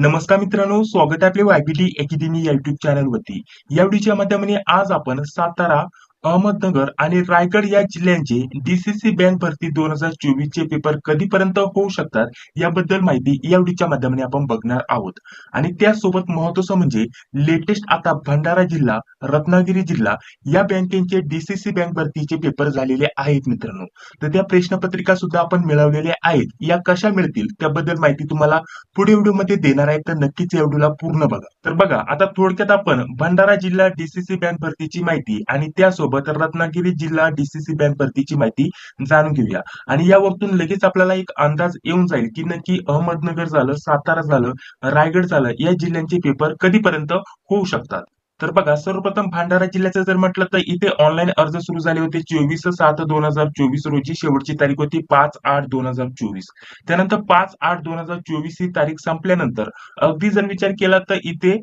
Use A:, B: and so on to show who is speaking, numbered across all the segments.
A: नमस्कार मित्रांनो स्वागत आहे आपले वायबीटी अकॅडमी या युट्यूब चॅनलवरती या व्हिडिओच्या माध्यमाने आज आपण सातारा अहमदनगर आणि रायगड या जिल्ह्यांचे डीसीसी बँक भरती दोन हजार चोवीस चे पेपर कधीपर्यंत होऊ शकतात याबद्दल माहिती या व्हिडिओच्या माध्यमाने आपण बघणार आहोत. आणि त्यासोबत महत्वाचं म्हणजे लेटेस्ट आता भंडारा जिल्हा रत्नागिरी जिल्हा या बँकेचे डीसीसी बँक भरतीचे पेपर झालेले आहेत मित्रांनो. तर त्या प्रश्नपत्रिका सुद्धा आपण मिळवलेल्या आहेत. या कशा मिळतील त्याबद्दल माहिती तुम्हाला पुढे व्हिडिओमध्ये देणार आहे. तर नक्कीच या व्हिडिओला पूर्ण बघा. तर बघा आता थोडक्यात आपण भंडारा जिल्हा डीसीसी बँक भरतीची माहिती आणि त्यासोबत रत्नागिरी जिल्हा डीसीसी बँक भरतीची माहिती जाणून घेऊया. आणि यावरतून लगेच आपल्याला एक अंदाज येऊन जाईल की नक्की अहमदनगर झालं सातारा झालं रायगड झालं या जिल्ह्यांचे पेपर कधीपर्यंत होऊ शकतात? तर बघा सर्वप्रथम भंडारा जिल्ह्याचं जर म्हटलं तर इथे ऑनलाईन अर्ज सुरू झाले होते चोवीस सात दोन हजार चोवीस रोजी. शेवटची तारीख होती पाच आठ दोन हजार चोवीस. त्यानंतर पाच आठ दोन हजार चोवीस ही तारीख संपल्यानंतर अगदी जर विचार केला तर इथे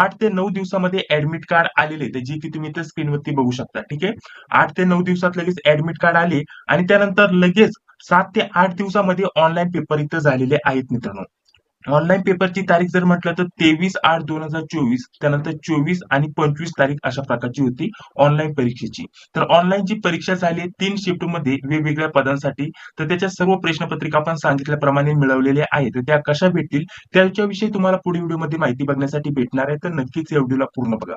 A: आठ ते नऊ दिवसामध्ये ऍडमिट कार्ड आलेले ते जे की तुम्ही इथे स्क्रीनवरती बघू शकता ठीक आहे? आठ ते नऊ दिवसात लगेच ऍडमिट कार्ड आले आणि त्यानंतर लगेच सात ते आठ दिवसामध्ये ऑनलाईन पेपर इथं झालेले आहेत मित्रांनो. ऑनलाईन पेपरची तारीख जर म्हटलं तर तेवीस आठ दोन हजार चोवीस त्यानंतर चोवीस आणि पंचवीस तारीख अशा प्रकारची होती ऑनलाईन परीक्षेची. तर ऑनलाईनची परीक्षा झाली तीन शिफ्टमध्ये वेगवेगळ्या पदांसाठी तर त्याच्या सर्व प्रश्नपत्रिका आपण सांगितल्याप्रमाणे मिळवलेल्या आहेत. तर त्या कशा भेटतील त्याच्याविषयी तुम्हाला पुढील व्हिडिओमध्ये माहिती बघण्यासाठी भेटणार आहे. तर नक्कीच या व्हिडिओला पूर्ण बघा.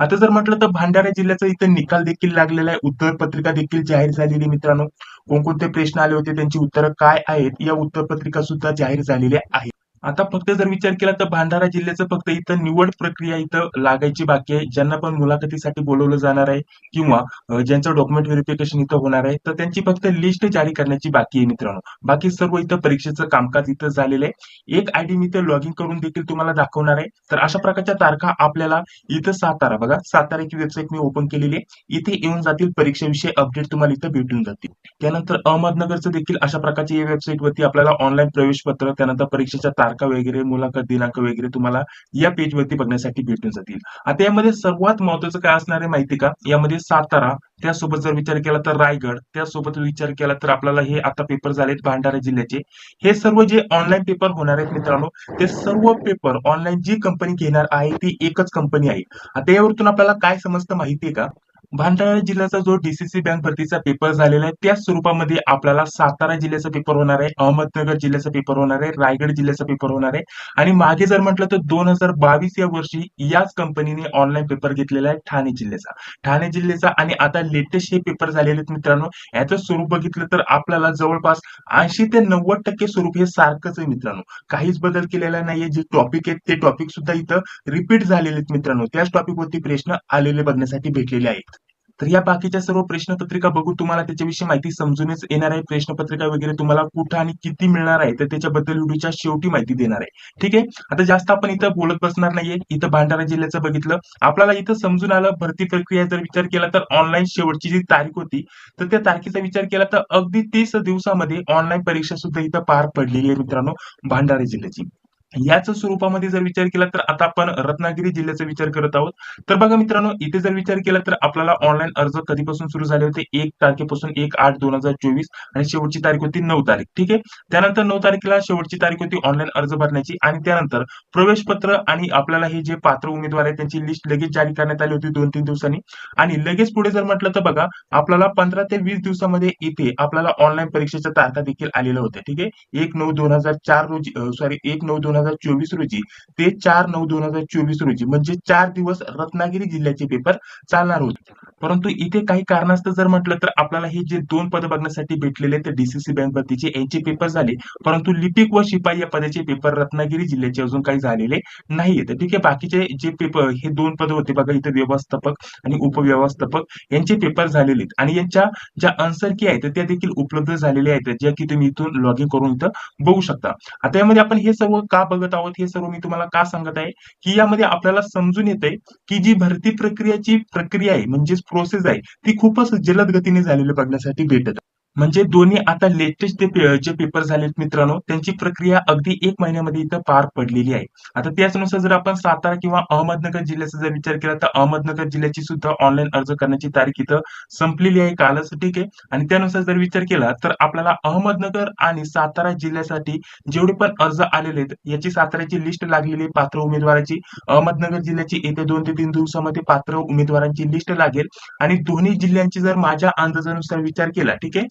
A: आता जर म्हटलं तर भंडारा जिल्ह्याचा इथं निकाल देखील लागलेला आहे. उत्तर पत्रिका देखील जाहीर झालेली मित्रांनो. कोणकोणते प्रश्न आले होते त्यांची उत्तरं काय आहेत या उत्तरपत्रिका सुद्धा जाहीर झालेल्या आहेत. आता फक्त जर विचार केला तर भंडारा जिल्ह्याचं फक्त इथं निवड प्रक्रिया इथं लागायची बाकी आहे. ज्यांना पण मुलाखतीसाठी बोलवलं जाणार आहे किंवा ज्यांचं डॉक्युमेंट व्हेरिफिकेशन इथं होणार आहे तर त्यांची फक्त लिस्ट जारी करण्याची बाकी आहे मित्रांनो. बाकी सर्व इथं परीक्षेचं कामकाज इथं झालेलं आहे. एक आयडी मी इथं लॉग इन करून देखील तुम्हाला दाखवणार आहे. तर अशा प्रकारच्या तारखा आपल्याला इथं सातारा बघा साताराची वेबसाईट मी ओपन केलेली आहे. इथे येऊन जातील परीक्षेविषयी अपडेट तुम्हाला इथं भेटून जातील. त्यानंतर अहमदनगरचं देखील अशा प्रकारची या वेबसाईटवरती आपल्याला ऑनलाईन प्रवेश पत्र त्यानंतर परीक्षेच्या तारखा वगैरे मुलाखत दिनांक वगैरे तुम्हाला या पेज वरती बघण्यासाठी भेटून जातील. आता यामध्ये सर्वात महत्वाचं काय असणार आहे माहिती का? यामध्ये सातारा त्यासोबत जर विचार केला तर रायगड त्यासोबत विचार केला तर आपल्याला हे आता पेपर झालेत भंडारा जिल्ह्याचे. हे सर्व जे ऑनलाईन पेपर होणार आहेत मित्रांनो ते सर्व पेपर ऑनलाईन जी कंपनी घेणार आहे ती एकच कंपनी आहे. आता यावरतून आपल्याला काय समजतं माहितीये का? भंडारा जिल्ह्याचा जो डीसीसी बँक भरतीचा पेपर झालेला आहे त्याच स्वरूपामध्ये आपल्याला सातारा जिल्ह्याचा पेपर होणार आहे अहमदनगर जिल्ह्याचा पेपर होणार आहे रायगड जिल्ह्याचा पेपर होणार आहे. आणि मागे जर म्हटलं तर दोन हजार बावीस या वर्षी याच कंपनीने ऑनलाईन पेपर घेतलेला आहे ठाणे जिल्ह्याचा. ठाणे जिल्ह्याचा आणि आता लेटेस्ट हे पेपर झालेले आहेत मित्रांनो याचं स्वरूप बघितलं तर आपल्याला जवळपास ऐंशी ते नव्वद टक्के स्वरूप हे सारखंच आहे मित्रांनो. काहीच बदल केलेला नाहीये जे टॉपिक आहेत ते टॉपिक सुद्धा इथं रिपीट झालेले आहेत मित्रांनो. त्याच टॉपिक वरती प्रश्न आलेले बघण्यासाठी भेटलेले आहेत. तर या बाकीच्या सर्व प्रश्नपत्रिका बघून तुम्हाला त्याच्याविषयी माहिती समजूनच येणार आहे. प्रश्नपत्रिका वगैरे तुम्हाला कुठं आणि किती मिळणार आहे तर त्याच्याबद्दल व्हिडिओच्या शेवटी माहिती देणार आहे. ठीक आहे? आता जास्त आपण इथं बोलत बसणार नाहीये. इथं भंडारा जिल्ह्याचं बघितलं. आपल्याला इथं समजून आलं भरती प्रक्रिया जर विचार केला तर ऑनलाईन शेवटची जी तारीख होती तर त्या तारखेचा विचार केला तर अगदी तीस दिवसामध्ये ऑनलाईन परीक्षा सुद्धा इथं पार पडलेली आहे मित्रांनो भंडारा जिल्ह्याची. याच स्वरूपामध्ये जर विचार केला तर आता आपण रत्नागिरी जिल्ह्याचा विचार करत आहोत. तर बघा मित्रांनो इथे जर विचार केला तर आपल्याला ऑनलाईन अर्ज कधीपासून सुरू झाले होते? एक तारखेपासून एक आठ दोन हजार चोवीस आणि शेवटची तारीख होती नऊ तारीख ठीक आहे? त्यानंतर नऊ तारखेला शेवटची तारीख होती ऑनलाईन अर्ज भरण्याची आणि त्यानंतर प्रवेश पत्र आणि आपल्याला हे जे पात्र उमेदवार आहेत त्यांची लिस्ट लगेच जारी करण्यात आली होती दोन तीन दिवसांनी. आणि लगेच पुढे जर म्हटलं तर बघा आपल्याला पंधरा ते वीस दिवसामध्ये इथे आपल्याला ऑनलाईन परीक्षेच्या तारखा देखील आलेल्या होत्या ठीक आहे? एक नऊ दोन हजार चार रोजी सॉरी एक नऊ दोन हजार चोवीस रोजी ते चार नऊ दोन हजार चोवीस रोजी म्हणजे चार दिवस रत्नागिरी जिल्ह्याचे पेपर चालणार होते. परंतु इथे काही कारणास्तव जर म्हटलं तर आपल्याला हे जे दोन पद बघण्यासाठी भेटलेले ते डीसीसी बँक भरतीचे यांचे पेपर झाले. परंतु लिपिक व शिपाई या पदाचे पेपर रत्नागिरी जिल्ह्याचे अजून काही झालेले नाहीये. तर ठीक आहे बाकीचे जे पेपर हे दोन पद होते बघा इथे व्यवस्थापक आणि उपव्यवस्थापक यांचे पेपर झालेले आहेत. आणि यांच्या ज्या आन्सर की आहेत त्या देखील उपलब्ध झालेल्या आहेत ज्या की तुम्ही इथून लॉग इन करून इथं बघू शकता. आता यामध्ये आपण हे सर्व का बघत आहोत हे सर्व मी तुम्हाला का सांगत आहे? की यामध्ये आपल्याला समजून येते की जी भरती प्रक्रियाची प्रक्रिया आहे म्हणजेच प्रोसेस आहे ती खूपच जलद गतीने झालेली बघण्यासाठी भेटत म्हणजे दोन्ही आता लेटेस्ट जे पेपर झालेत मित्रांनो त्यांची प्रक्रिया अगदी एक महिन्यामध्ये इथं पार पडलेली आहे. आता त्याचनुसार जर आपण सातारा किंवा अहमदनगर जिल्ह्याचा जर विचार केला तर अहमदनगर जिल्ह्याची सुद्धा ऑनलाईन अर्ज करण्याची तारीख इथं संपलेली आहे कालच ठीक आहे? आणि त्यानुसार जर विचार केला तर आपल्याला अहमदनगर आणि सातारा जिल्ह्यासाठी जेवढे पण अर्ज आलेले आहेत याची साताऱ्याची लिस्ट लागलेली पात्र उमेदवाराची. अहमदनगर जिल्ह्याची येत्या दोन ते तीन दिवसामध्ये पात्र उमेदवारांची लिस्ट लागेल. आणि दोन्ही जिल्ह्यांची जर माझ्या अंदाजानुसार विचार केला ठीक आहे?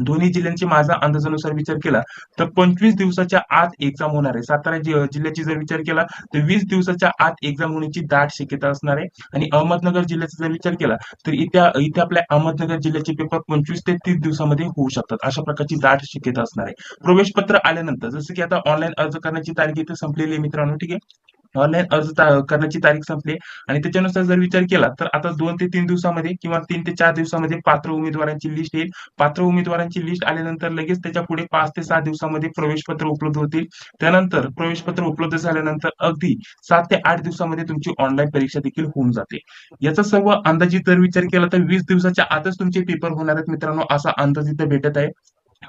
A: दोन्ही जिल्ह्यांची माझा अंदाजानुसार विचार केला तर पंचवीस दिवसाच्या आत एक्झाम होणार आहे. सातारा जिल्ह्याची जर विचार केला तर वीस दिवसाच्या आत एक्झाम होण्याची दाट शक्यता असणार आहे. आणि अहमदनगर जिल्ह्याचा जर विचार केला तर इथे इथे आपल्या अहमदनगर जिल्ह्याचे पेपर पंचवीस ते तीस दिवसामध्ये होऊ शकतात. अशा प्रकारची दाट शक्यता असणार आहे. प्रवेश पत्र आल्यानंतर जसं की आता ऑनलाईन अर्ज करण्याची तारीख इथे संपलेली आहे मित्रांनो ठीक आहे? ऑनलाईन अर्ज करण्याची तारीख संपली. आणि त्याच्यानुसार जर विचार केला तर आता दोन ते तीन दिवसामध्ये किंवा तीन ते चार दिवसामध्ये पात्र उमेदवारांची लिस्ट येईल. पात्र उमेदवारांची लिस्ट आल्यानंतर लगेच त्याच्या पुढे पाच ते सहा दिवसामध्ये प्रवेशपत्र उपलब्ध होतील. त्यानंतर प्रवेशपत्र उपलब्ध झाल्यानंतर अगदी सात ते आठ दिवसामध्ये तुमची ऑनलाईन परीक्षा देखील होऊन जाते. याचा सर्व अंदाजित जर विचार केला तर वीस दिवसाच्या आतच तुमचे पेपर होणार आहेत मित्रांनो. असा अंदाज इथे भेटत आहे.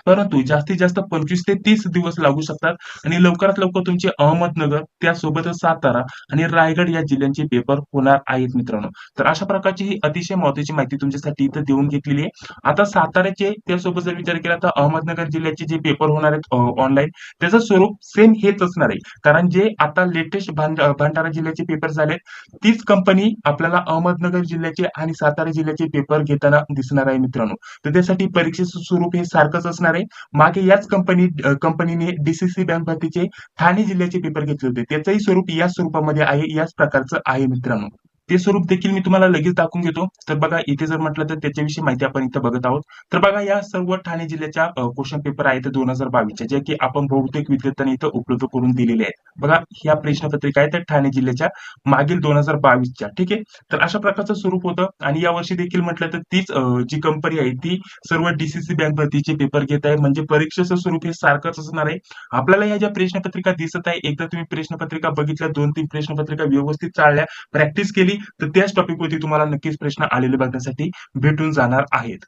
A: परंतु जास्तीत जास्त पंचवीस ते तीस दिवस लागू शकतात. आणि लवकरात लवकर तुमचे अहमदनगर त्यासोबतच सातारा आणि रायगड या जिल्ह्यांचे पेपर होणार आहेत मित्रांनो. तर अशा प्रकारची ही अतिशय महत्वाची माहिती तुमच्यासाठी इथं देऊन घेतलेली आहे. आता साताऱ्याचे त्यासोबत जर विचार केला तर अहमदनगर जिल्ह्याचे जे पेपर होणार आहेत ऑनलाईन त्याचं स्वरूप सेम हेच असणार आहे. कारण जे आता लेटेस्ट भंडारा जिल्ह्याचे पेपर झालेत तीच कंपनी आपल्याला अहमदनगर जिल्ह्याचे आणि सातारा जिल्ह्याचे पेपर घेताना दिसणार आहे मित्रांनो. तर त्यासाठी परीक्षेचं स्वरूप हे सारखंच असणार आहे मागे याच कंपनी कंपनीने डीसीसी बँक भरतीचे ठाणे जिल्ह्याचे पेपर घेतले होते. त्याचंही स्वरूप या स्वरूपामध्ये आहे याच प्रकारचं आहे मित्रांनो. ते स्वरूप देखील मी तुम्हाला लगेच दाखवून घेतो. तर बघा इथे जर म्हटलं तर त्याच्याविषयी माहिती आपण इथं बघत आहोत. तर बघा या सर्व ठाणे जिल्ह्याच्या क्वेश्चन पेपर आहेत दोन हजार बावीसच्या जे की आपण बहुतेक विद्यार्थ्यांनी इथं उपलब्ध करून दिलेले आहेत. बघा ह्या प्रश्नपत्रिका आहेत ठाणे जिल्ह्याच्या मागील दोन हजार बावीसच्या ठीक आहे? तर अशा प्रकारचं स्वरूप होतं. आणि यावर्षी देखील म्हटलं तर तीच जी कंपनी आहे ती सर्व डीसीसी बँक भरतीचे पेपर घेत आहे. म्हणजे परीक्षेचं स्वरूप हे सारखंच असणार आहे. आपल्याला या ज्या प्रश्नपत्रिका दिसत आहे एकदा तुम्ही प्रश्नपत्रिका बघितल्या दोन तीन प्रश्नपत्रिका व्यवस्थित चालल्या प्रॅक्टिस केली तर त्याच टॉपिकवरती तुम्हाला नक्कीच प्रश्न आलेले बघण्यासाठी भेटून जाणार आहेत.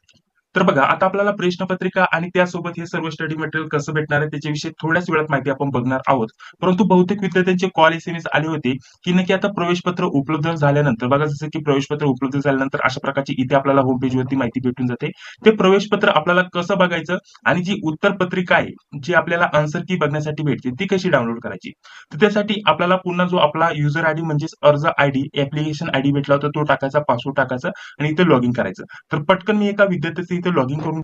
A: तर बघा आता आपल्याला प्रश्नपत्रिका आणि त्यासोबत हे सर्व स्टडी मटेरियल कसं भेटणार आहे त्याच्याविषयी थोड्याच वेळात माहिती आपण बघणार आहोत. परंतु बहुतेक विद्यार्थ्यांचे कॉल एस एम एस आले होते की नक्की आता प्रवेशपत्र उपलब्ध झाल्यानंतर बघा जसं की प्रवेशपत्र उपलब्ध झाल्यानंतर अशा प्रकारची इथे आपल्याला होम पेजवरती माहिती भेटून जाते. ते प्रवेशपत्र आपल्याला कसं बघायचं आणि जी उत्तर पत्रिका आहे जी आपल्याला आन्सर की बघण्यासाठी भेटते ती कशी डाउनलोड करायची? तर त्यासाठी आपल्याला पुन्हा जो आपला युजर आयडी म्हणजेच अर्ज आयडी ऍप्लिकेशन आयडी भेटला होता तो टाकायचा पासवर्ड टाकायचा आणि इथे लॉग इन करायचं. तर पटकन मी एका विद्यार्थ्याचे इथे लॉग इन करून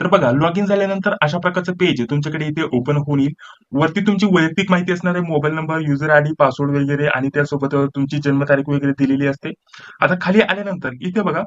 A: तर बघा लॉग इन झाल्यानंतर अशा प्रकारचं पेज तुमच्याकडे इथे ओपन होऊन येईल. वरती तुमची वैयक्तिक माहिती असणार आहे. Mobile number user ID password वगैरे आणि त्यासोबत तुमची जन्मतारीख वगैरे दिलेली असते. आता खाली आल्यानंतर इथे बघा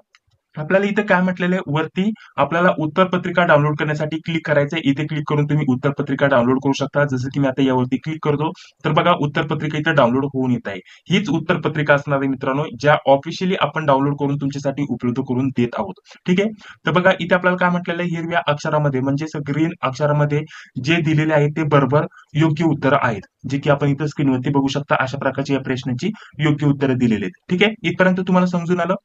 A: आपल्याला इथे काय म्हटलेलं आहे? वरती आपल्याला उत्तरपत्रिका डाउनलोड करण्यासाठी क्लिक करायचं इथे क्लिक करून तुम्ही उत्तरपत्रिका डाउनलोड करू शकता. जसं की मी आता यावरती क्लिक करतो तर बघा उत्तरपत्रिका इथे डाउनलोड होऊन येत आहे. हीच उत्तरपत्रिका असणार आहे मित्रांनो ज्या ऑफिशियली आपण डाउनलोड करून तुमच्यासाठी उपलब्ध करून देत आहोत. ठीक आहे? तर बघा इथे आपल्याला काय म्हटलेलं आहे? हिरव्या अक्षरामध्ये म्हणजेच ग्रीन अक्षरामध्ये जे दिलेले आहे ते बरोबर योग्य उत्तरं आहेत. जे की आपण इथं स्क्रीनवरती बघू शकता अशा प्रकारची या प्रश्नाची योग्य उत्तरं दिलेली आहेत. ठीक आहे? इथपर्यंत तुम्हाला समजून आलं?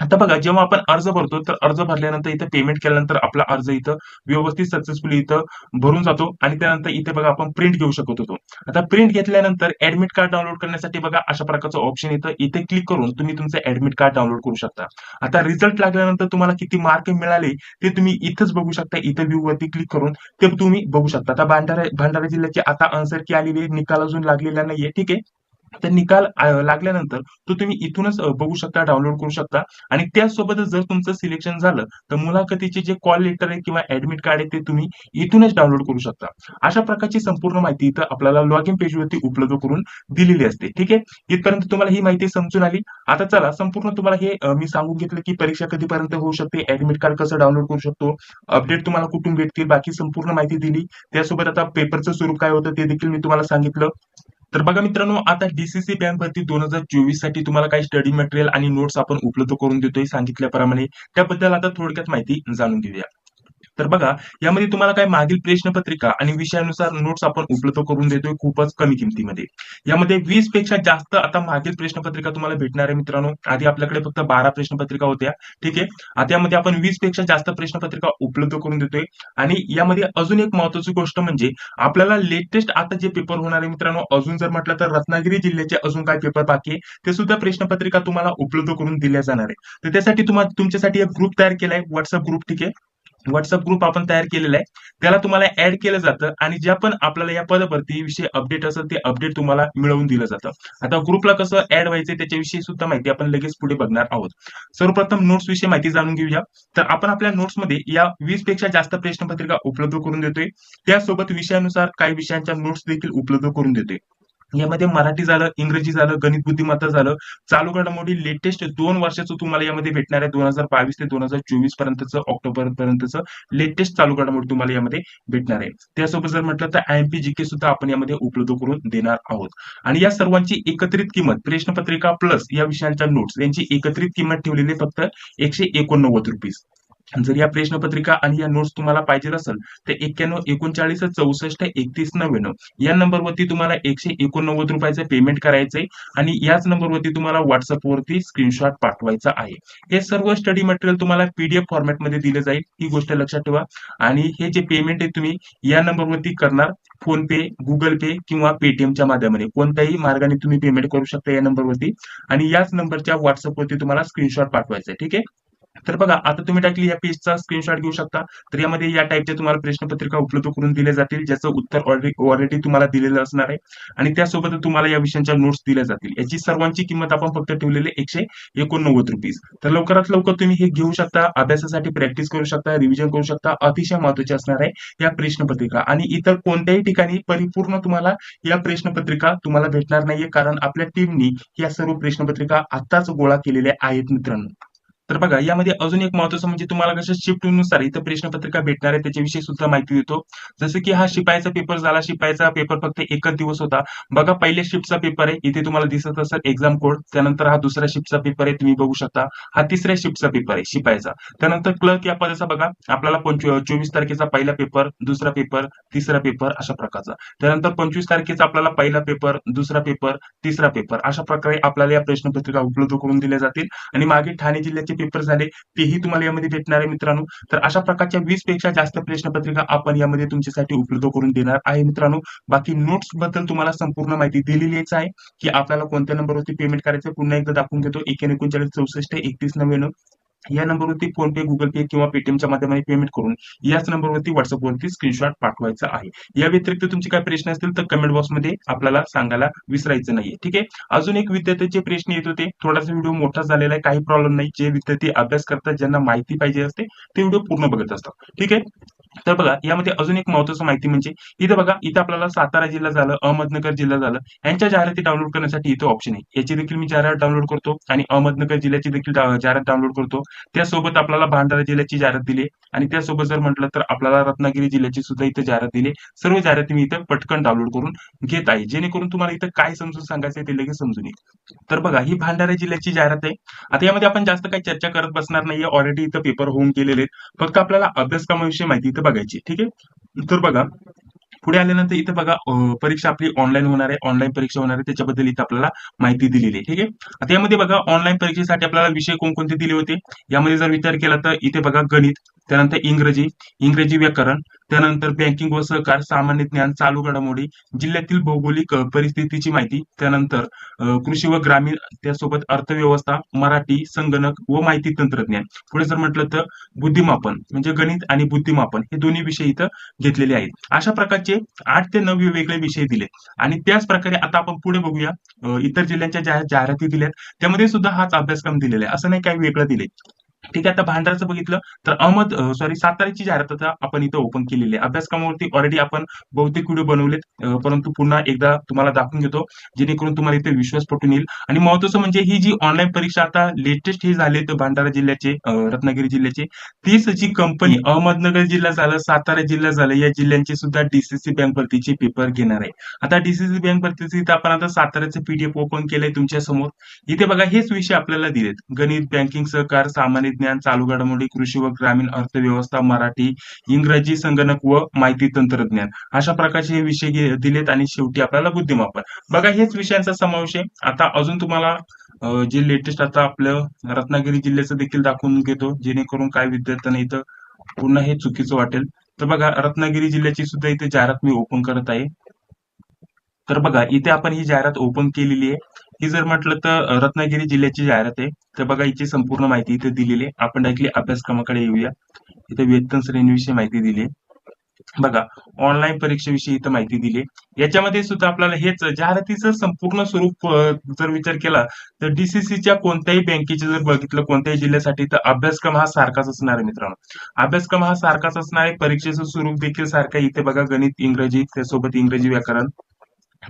A: आता बघा जेव्हा आपण अर्ज भरतो तर अर्ज भरल्यानंतर इथं पेमेंट केल्यानंतर आपला अर्ज इथं व्यवस्थित सक्सेसफुली इथं भरून जातो आणि त्यानंतर इथे बघा आपण प्रिंट घेऊ शकत होतो. आता प्रिंट घेतल्यानंतर ऍडमिट कार्ड डाउनलोड करण्यासाठी बघा अशा प्रकारचं ऑप्शन इथं इथे क्लिक करून तुम्ही तुमचं ऍडमिट कार्ड डाउनलोड करू शकता. आता रिझल्ट लागल्यानंतर तुम्हाला किती मार्क मिळाले ते तुम्ही इथंच बघू शकता. इथं व्ह्यू वरती क्लिक करून ते तुम्ही बघू शकता. आता भंडारा भंडारा जिल्ह्याची आता आन्सर की आलेली निकाल अजून लागलेला नाहीये. ठीक आहे? तर निकाल लागल्यानंतर तो तुम्ही इथूनच बघू शकता डाउनलोड करू शकता. आणि त्यासोबतच जर तुमचं सिलेक्शन झालं तर मुलाखतीचे जे कॉल लेटर आहे किंवा ऍडमिट कार्ड आहे ते तुम्ही इथूनच डाउनलोड करू शकता. अशा प्रकारची संपूर्ण माहिती इथं आपल्याला लॉग इन पेजवरती उपलब्ध करून दिलेली असते. ठीक आहे? इथपर्यंत तुम्हाला ही माहिती समजून आली. आता चला संपूर्ण तुम्हाला हे मी सांगून घेतलं की परीक्षा कधीपर्यंत होऊ शकते ऍडमिट कार्ड कसं डाउनलोड करू शकतो अपडेट तुम्हाला कुठून भेटतील बाकी संपूर्ण माहिती दिली. त्यासोबत आता पेपरचं स्वरूप काय होतं ते देखील मी तुम्हाला सांगितलं. तर बघा मित्रांनो आता डीसीसी बँक भरती दोन हजार चोवीससाठी तुम्हाला काही स्टडी मटेरियल आणि नोट्स आपण उपलब्ध करून देतोय सांगितल्याप्रमाणे. त्याबद्दल आता थोडक्यात माहिती जाणून घेऊया. तर बघा यामध्ये तुम्हाला काय मागील प्रश्नपत्रिका आणि विषयानुसार नोट्स आपण उपलब्ध करून देतोय खूपच कमी किमतीमध्ये. यामध्ये वीसपेक्षा जास्त आता मागील प्रश्नपत्रिका तुम्हाला भेटणार आहे मित्रांनो. आधी आपल्याकडे फक्त बारा प्रश्नपत्रिका होत्या. ठीक आहे? आता यामध्ये आपण वीसपेक्षा जास्त प्रश्नपत्रिका उपलब्ध करून देतोय. आणि यामध्ये अजून एक महत्वाची गोष्ट म्हणजे आपल्याला लेटेस्ट आता जे पेपर होणार आहे मित्रांनो अजून जर म्हटलं तर रत्नागिरी जिल्ह्याचे अजून काय पेपर बाकी आहे ते सुद्धा प्रश्नपत्रिका तुम्हाला उपलब्ध करून दिल्या जाणार आहे. तर त्यासाठी तुम्हाला तुमच्यासाठी एक ग्रुप तयार केलाय व्हॉट्सअप ग्रुप ठीक आहे? व्हॉट्सअप ग्रुप आपण तयार केलेला आहे. त्याला तुम्हाला ऍड केलं जातं आणि ज्या पण आपल्याला या पदभरती विषयी अपडेट असेल ते अपडेट तुम्हाला मिळवून दिलं जातं. आता ग्रुपला कसं ऍड व्हायचं त्याच्याविषयी सुद्धा माहिती आपण लगेच पुढे बघणार आहोत. सर्वप्रथम नोट्स विषयी माहिती जाणून घेऊया. तर आपण आपल्या नोट्समध्ये या वीसपेक्षा जास्त प्रश्नपत्रिका उपलब्ध करून देतोय. त्यासोबत विषयानुसार काही विषयांच्या नोट्स देखील उपलब्ध करून देतोय. यामध्ये मराठी झालं इंग्रजी झालं गणित बुद्धिमत्ता झालं. चालू घडामोडी लेटेस्ट दोन वर्षाचं तुम्हाला यामध्ये भेटणार आहे. दोन हजार बावीस ते दोन हजार चोवीस पर्यंतचं ऑक्टोबर पर्यंतचं लेटेस्ट चालू घडामोडी तुम्हाला यामध्ये भेटणार आहे. त्यासोबत जर म्हटलं तर आयएमपी जीके सुद्धा आपण यामध्ये उपलब्ध करून देणार आहोत. आणि या सर्वांची एकत्रित किंमत प्रश्नपत्रिका प्लस या विषयांच्या नोट्स यांची एकत्रित किंमत ठेवलेली फक्त एकशे एकोणनव्वद रुपीज जर या प्रश्नपत्रिका आणि या नोट्स तुम्हाला पाहिजे असेल तर एक्क्याण्णव एकोणचाळीस चौसष्ट एकतीस नव्याण्णव या नंबरवरती तुम्हाला एकशे एकोणनव्वद रुपयाचं पेमेंट करायचंय आणि याच नंबरवरती तुम्हाला व्हॉट्सअपवरती स्क्रीनशॉट पाठवायचा आहे. हे सर्व स्टडी मटेरियल तुम्हाला पीडीएफ फॉर्मॅटमध्ये दिलं जाईल. ही गोष्ट लक्षात ठेवा. आणि हे जे पेमेंट आहे तुम्ही या नंबरवरती करणार फोन पे गुगल पे किंवा पेटीएमच्या माध्यमाने. कोणत्याही मार्गाने तुम्ही पेमेंट करू शकता या नंबरवरती आणि याच नंबरच्या व्हॉट्सअपवरती तुम्हाला स्क्रीनशॉट पाठवायचा आहे ठीक आहे? तर बघा आता तुम्ही टाकली या पेजचा स्क्रीनशॉट घेऊ शकता. तर यामध्ये या टाईपच्या तुम्हाला प्रश्नपत्रिका उपलब्ध करून दिले जातील ज्याचं उत्तर ऑलरेडी ऑलरेडी तुम्हाला दिलेलं असणार आहे. आणि त्यासोबत तुम्हाला या विषयांच्या नोट्स दिल्या जातील. याची सर्वांची किंमत आपण फक्त ठेवलेली एकशे एकोणनव्वद रुपीज तर लवकरात लवकर तुम्ही हे घेऊ शकता अभ्यासासाठी प्रॅक्टिस करू शकता रिव्हिजन करू शकता अतिशय महत्त्वाचे असणार आहे या प्रश्नपत्रिका. आणि इतर कोणत्याही ठिकाणी परिपूर्ण तुम्हाला या प्रश्नपत्रिका तुम्हाला भेटणार नाहीये कारण आपल्या टीमनी या सर्व प्रश्नपत्रिका आताच गोळा केलेल्या आहेत मित्रांनो. तर बघा यामध्ये अजून एक महत्वाचं म्हणजे तुम्हाला कसं शिफ्टनुसार इथं प्रश्नपत्रिका भेटणार आहे त्याच्याविषयी सुद्धा माहिती देतो जसं की हा शिपायचा पेपर झाला शिपायचा पेपर फक्त एकच दिवस होता. बघा पहिल्या शिफ्टचा पेपर आहे इथे तुम्हाला दिसत असेल एक्झाम कोड त्यानंतर हा दुसऱ्या शिफ्टचा पेपर आहे तुम्ही बघू शकता. हा तिसऱ्या शिफ्टचा पेपर आहे शिपायचा. त्यानंतर क्लर्क या पदाचा बघा आपल्याला चोवीस तारखेचा पहिला पेपर दुसरा पेपर तिसरा पेपर अशा प्रकारचा. त्यानंतर पंचवीस तारखेचा आपल्याला पहिला पेपर दुसरा पेपर तिसरा पेपर अशा प्रकारे आपल्याला या प्रश्नपत्रिका उपलब्ध करून दिल्या जातील. आणि मागे ठाणे जिल्ह्याचे पेपर झाले तेही तुम्हाला यामध्ये भेटणार आहे मित्रांनो. तर अशा प्रकारच्या वीसपेक्षा जास्त प्रश्नपत्रिका आपण यामध्ये तुमच्यासाठी उपलब्ध करून देणार आहे मित्रांनो. बाकी नोट्सबद्दल तुम्हाला संपूर्ण माहिती दिलेलीच आहे की आपल्याला कोणत्या नंबरवरती पेमेंट करायचं पुन्हा एकदा दाखवून घेतो. एकोण एकोणचाळीस चौसष्ट एकतीस नव्याण्णव. या नंबरवरती फोन पे गुगल पे किंवा पेटीएमच्या माध्यमाने पेमेंट करून याच नंबरवरती व्हॉट्सअपवरती स्क्रीनशॉट पाठवायचा आहे. या व्यतिरिक्त तुमचे काय प्रश्न असतील तर कमेंट बॉक्समध्ये आपल्याला सांगायला विसरायचं नाहीये. ठीक आहे? अजून एक विद्यार्थ्याचे प्रश्न येत होते. थोडासा व्हिडिओ मोठा झालेला आहे. काही प्रॉब्लेम नाही. जे विद्यार्थी अभ्यास करतात ज्यांना माहिती पाहिजे असते ते व्हिडिओ पूर्ण बघत असतात. ठीक आहे? तर बघा यामध्ये अजून एक महत्वाचं माहिती म्हणजे इथं बघा इथं आपल्याला सातारा जिल्हा झालं अहमदनगर जिल्हा झालं यांच्या जाहिराती डाउनलोड करण्यासाठी इथं ऑप्शन आहे. याची देखील मी जाहिरात डाउनलोड करतो आणि अहमदनगर जिल्ह्याची देखील जाहिरात डाउनलोड करतो. त्यासोबत आपल्याला भांडारा जिल्ह्याची जाहिरात दिली. आणि त्यासोबत जर म्हटलं तर आपल्याला रत्नागिरी जिल्ह्याची सुद्धा इथं जाहिरात दिली. सर्व जाहिराती मी इथं पटकन डाउनलोड करून घेत आहे. जेणेकरून तुम्हाला इथं काय समजून सांगायचं ते लगेच समजून येईल. तर बघा ही भांडारा जिल्ह्याची जाहिरात आहे. आता यामध्ये आपण जास्त काही चर्चा करत बसणार नाहीये ऑलरेडी इथं पेपर होऊन गेलेले आहेत. फक्त आपल्याला अभ्यासक्रमाविषयी माहिती इथं बघायची ठीक आहे? तर बघा पुढे आल्यानंतर इथं बघा परीक्षा आपली ऑनलाईन होणार आहे. ऑनलाईन परीक्षा होणार आहे. त्याच्याबद्दल इथं आपल्याला माहिती दिलेली आहे. ठीक आहे? त्यामध्ये यामध्ये बघा ऑनलाईन परीक्षेसाठी आपल्याला विषय कोणकोणते दिले होते? यामध्ये जर विचार केला तर इथे बघा गणित त्यानंतर इंग्रजी इंग्रजी व्याकरण त्यानंतर बँकिंग व सहकार सामान्य ज्ञान चालू घडामोडी जिल्ह्यातील भौगोलिक परिस्थितीची माहिती त्यानंतर कृषी व ग्रामीण त्यासोबत अर्थव्यवस्था मराठी संगणक व माहिती तंत्रज्ञान. पुढे जर म्हटलं तर बुद्धिमापन म्हणजे गणित आणि बुद्धिमापन हे दोन्ही विषय इथं घेतलेले आहेत. अशा प्रकारचे आठ ते नऊ वेगळे विषय दिले. आणि त्याच प्रकारे आता आपण पुढे बघूया. इतर जिल्ह्यांच्या ज्या जाहिराती दिल्यात त्यामध्ये सुद्धा हाच अभ्यासक्रम दिलेला आहे. असं नाही काही वेगळं दिले ठीक आहे आता भांडारचं बघितलं तर अहमद सॉरी साताऱ्याची जाहिरात आता आपण इथं ओपन केलेली आहे. अभ्यासक्रमावरती ऑलरेडी आपण बहुतेक व्हिडिओ बनवलेत परंतु पुन्हा एकदा तुम्हाला दाखवून घेतो जेणेकरून तुम्हाला इथे विश्वास पटून येईल. आणि महत्वाचं म्हणजे ही जी ऑनलाईन परीक्षा आता लेटेस्ट हे झाली तर भांडारा जिल्ह्याचे रत्नागिरी जिल्ह्याचे तीच जी कंपनी अहमदनगर जिल्हा झालं सातारा जिल्हा झालं या जिल्ह्यांचे सुद्धा डीसीसी बँक भरतीचे पेपर घेणार आहे. आता डीसीसी बँक भरतीचे इथं आपण आता साताऱ्याचं पीडीएफ ओपन केलंय तुमच्यासमोर इथे बघा हेच विषय आपल्याला दिलेत. गणित बँकिंग सहकार सामान्य विज्ञान चालू घडामोडी कृषी व ग्रामीण अर्थव्यवस्था मराठी इंग्रजी संगणक व माहिती तंत्रज्ञान अशा प्रकारचे हे विषय दिलेत आणि शेवटी आपल्याला बुद्धिमापन. बघा हेच विषयांचा समावेश आहे. आता अजून तुम्हाला जे लेटेस्ट आता आपलं रत्नागिरी जिल्ह्याचं देखील दाखवून घेतो जेणेकरून काय विद्यार्थ्यांना इथं पुन्हा हे चुकीचं वाटेल. तर बघा रत्नागिरी जिल्ह्याची सुद्धा इथे जाहिरात मी ओपन करत आहे. तर बघा इथे आपण ही जाहिरात ओपन केलेली आहे. ही जर म्हटलं तर रत्नागिरी जिल्ह्याची जाहिरात आहे. तर बघा हिची संपूर्ण माहिती इथे दिलेली आहे. आपण डायरेक्टली अभ्यासक्रमाकडे येऊया. इथे वेतन श्रेणीविषयी माहिती दिली आहे. बघा ऑनलाईन परीक्षेविषयी इथं माहिती दिली आहे. याच्यामध्ये सुद्धा आपल्याला हेच जाहिरातीचं संपूर्ण स्वरूप जर विचार केला तर डीसीसीच्या कोणत्याही बँकेचे जर बघितलं कोणत्याही जिल्ह्यासाठी तर अभ्यासक्रम हा सारखाच असणार आहे मित्रांनो. अभ्यासक्रम हा सारखाच असणार आहे. परीक्षेचं स्वरूप देखील सारखं इथे बघा गणित इंग्रजी त्यासोबत इंग्रजी व्याकरण.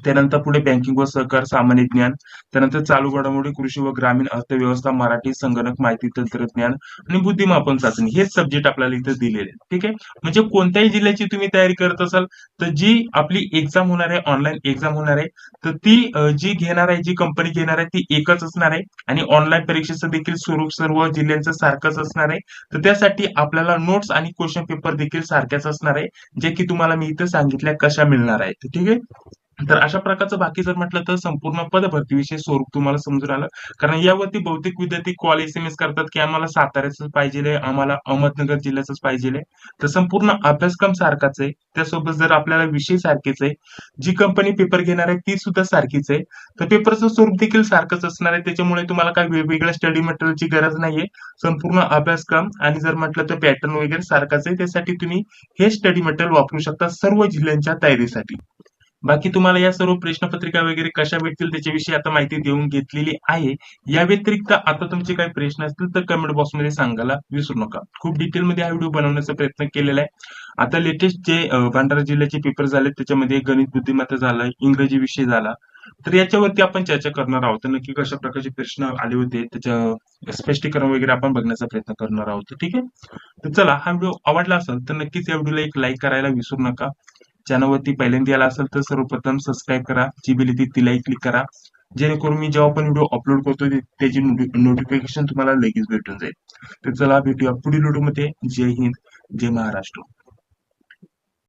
A: त्यानंतर पुढे बँकिंग व सहकार सामान्य ज्ञान त्यानंतर चालू घडामोडी कृषी व ग्रामीण अर्थव्यवस्था मराठी संगणक माहिती तंत्रज्ञान आणि बुद्धिमापन चाचणी हे सब्जेक्ट आपल्याला इथे दिलेले ठीक आहे? म्हणजे कोणत्याही जिल्ह्याची तुम्ही तयारी करत असाल तर जी आपली एक्झाम होणार आहे ऑनलाईन एक्झाम होणार आहे तर ती जी घेणार आहे जी कंपनी घेणार आहे ती एकच असणार आहे आणि ऑनलाईन परीक्षेचं देखील स्वरूप सर्व जिल्ह्यांचं सारखंच असणार आहे. तर त्यासाठी आपल्याला नोट्स आणि क्वेश्चन पेपर देखील सारख्याच असणार आहे जे की तुम्हाला मी इथं सांगितल्या कशा मिळणार आहेत. ठीक आहे? तर अशा प्रकारचं बाकी जर म्हटलं तर संपूर्ण पदभरतीविषयी स्वरूप तुम्हाला समजून आलं. कारण यावरती बहुतेक विद्यार्थी कॉल एस एम एस करतात की आम्हाला साताऱ्याच पाहिजे आम्हाला अहमदनगर जिल्ह्याचंच पाहिजे तर संपूर्ण अभ्यासक्रम सारखाच आहे. त्यासोबत जर आपल्याला विषय सारखेच आहे जी कंपनी पेपर घेणार आहे ती सुद्धा सारखीच आहे. तर पेपरचं स्वरूप देखील सारखंच असणार आहे. त्याच्यामुळे तुम्हाला काही वेगवेगळ्या स्टडी मटेरियलची गरज नाहीये. संपूर्ण अभ्यासक्रम आणि जर म्हटलं तर पॅटर्न वगैरे सारखाच आहे. त्यासाठी तुम्ही हे स्टडी मटेरियल वापरू शकता सर्व जिल्ह्यांच्या तयारीसाठी. बाकी तुम्हाला या सर्व प्रश्नपत्रिका वगैरे कशा भेटतील त्याच्याविषयी आता माहिती देऊन घेतलेली आहे. या व्यतिरिक्त आता तुमचे काही प्रश्न असतील तर कमेंट बॉक्समध्ये सांगायला विसरू नका. खूप डिटेलमध्ये हा व्हिडिओ बनवण्याचा प्रयत्न केलेला आहे. आता लेटेस्ट जे भांडारा भंडारा जिल्ह्याचे पेपर झाले त्याच्यामध्ये गणित बुद्धिमत्ता झाला इंग्रजी विषय झाला. तर याच्यावरती आपण चर्चा करणार आहोत. नक्की कशा प्रकारचे प्रश्न आले होते त्याच्या स्पष्टीकरण वगैरे आपण बघण्याचा प्रयत्न करणार आहोत. ठीक आहे? तर चला हा व्हिडिओ आवडला असेल तर नक्कीच या व्हिडिओला एक लाईक करायला विसरू नका. चॅनलवरती पहिल्यांदा आला असेल तर सर्वप्रथम सबस्क्राईब करा जी बिल ती तिलाही क्लिक करा. जेणेकरून मी जेव्हा पण व्हिडिओ अपलोड करतो त्याची नोटिफिकेशन तुम्हाला लगेच भेटून जाईल. तर चला भेटूया पुढील व्हिडिओमध्ये जय हिंद जय महाराष्ट्र.